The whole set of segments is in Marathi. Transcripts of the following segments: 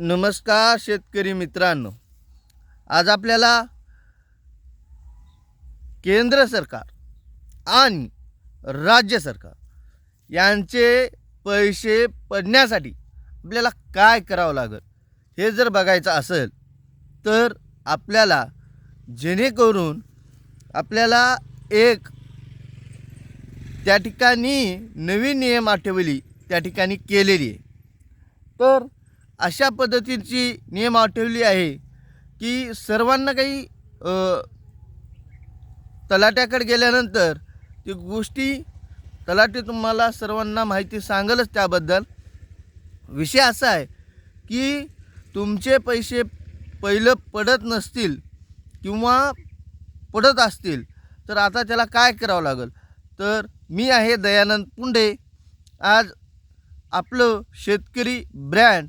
नमस्कार शेतकरी मित्रांनो. आज आपल्याला केंद्र सरकार आणि राज्य सरकार यांचे पैसे पडण्यासाठी आपल्याला काय करावं लागेल हे जर बघायचं असेल तर आपल्याला जेणेकरून आपल्याला एक त्या ठिकाणी नवीन नियम आठवली त्या ठिकाणी केलेली आहे. तर अशा पद्धतीची नियम आठवली आहे की सर्वांना काही तलाट्याकडे गेल्यानंतर ती गोष्टी तलाठी तुम्हाला सर्वांना माहिती सांगेलच त्याबद्दल. विषय असा आहे की तुमचे पैसे पहिलं पडत नसतील किंवा पडत असतील तर आता त्याला काय करावं लागेल? तर मी आहे दयानंद पुंडे. आज आपलं शेतकरी ब्रँड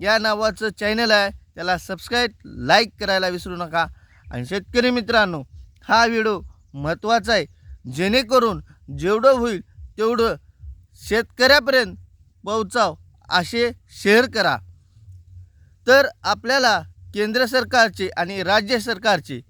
या नावाचं चॅनल आहे. त्याला सबस्क्राईब लाईक करायला विसरू नका. आणि शेतकरी मित्रांनो हा व्हिडिओ महत्त्वाचा आहे. जेणेकरून जेवढं होईल तेवढं शेतकऱ्यापर्यंत पोहोचाव असे शेअर करा. तर आपल्याला केंद्र सरकारचे आणि राज्य सरकारचे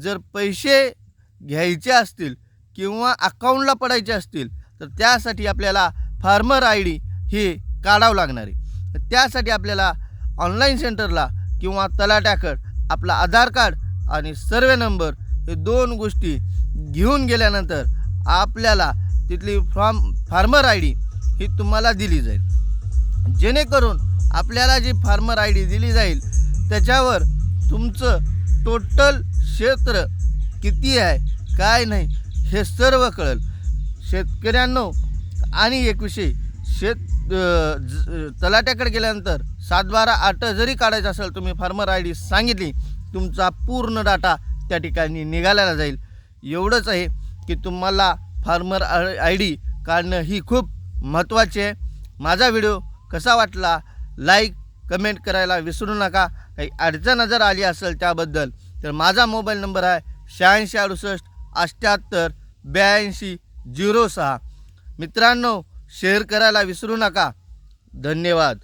जर पैसे घ्यायचे असतील किंवा अकाउंटला पडायचे असतील तर त्यासाठी आपल्याला फार्मर आय डी हे काढावं लागणार आहे. त्यासाठी आपल्याला ऑनलाईन सेंटरला किंवा तलाट्याकड आपला आधार कार्ड आणि सर्वे नंबर हे दोन गोष्टी घेऊन गेल्यानंतर आपल्याला तिथली फॉर्म फार्मर आय डी ही तुम्हाला दिली जाईल. जेणेकरून आपल्याला जी फार्मर आय डी दिली जाईल त्याच्यावर तुमचं टोटल क्षेत्र किती आहे काय नाही हे सर्व कळेल. शेतकऱ्यांनो आणि एक विषय शेत ज- तलाट्याकडे गेल्यानंतर सात बारा आठ जरी काढायचं असेल तुम्ही फार्मर आय डी सांगितली तुमचा पूर्ण डाटा त्या ठिकाणी निघाल्याला जाईल. एवढंच आहे की तुम्हाला फार्मर आय डी काढणं ही खूप महत्त्वाची आहे. माझा व्हिडिओ कसा वाटला लाईक कमेंट करायला विसरू नका. काही अडचण जर आली असेल त्याबद्दल तर माझा मोबाईल नंबर आहे शहाऐंशी अडुसष्ट अठ्ठ्याहत्तर ब्याऐंशी झिरो सहा. मित्रांनो शेअर करायला विसरू नका. धन्यवाद.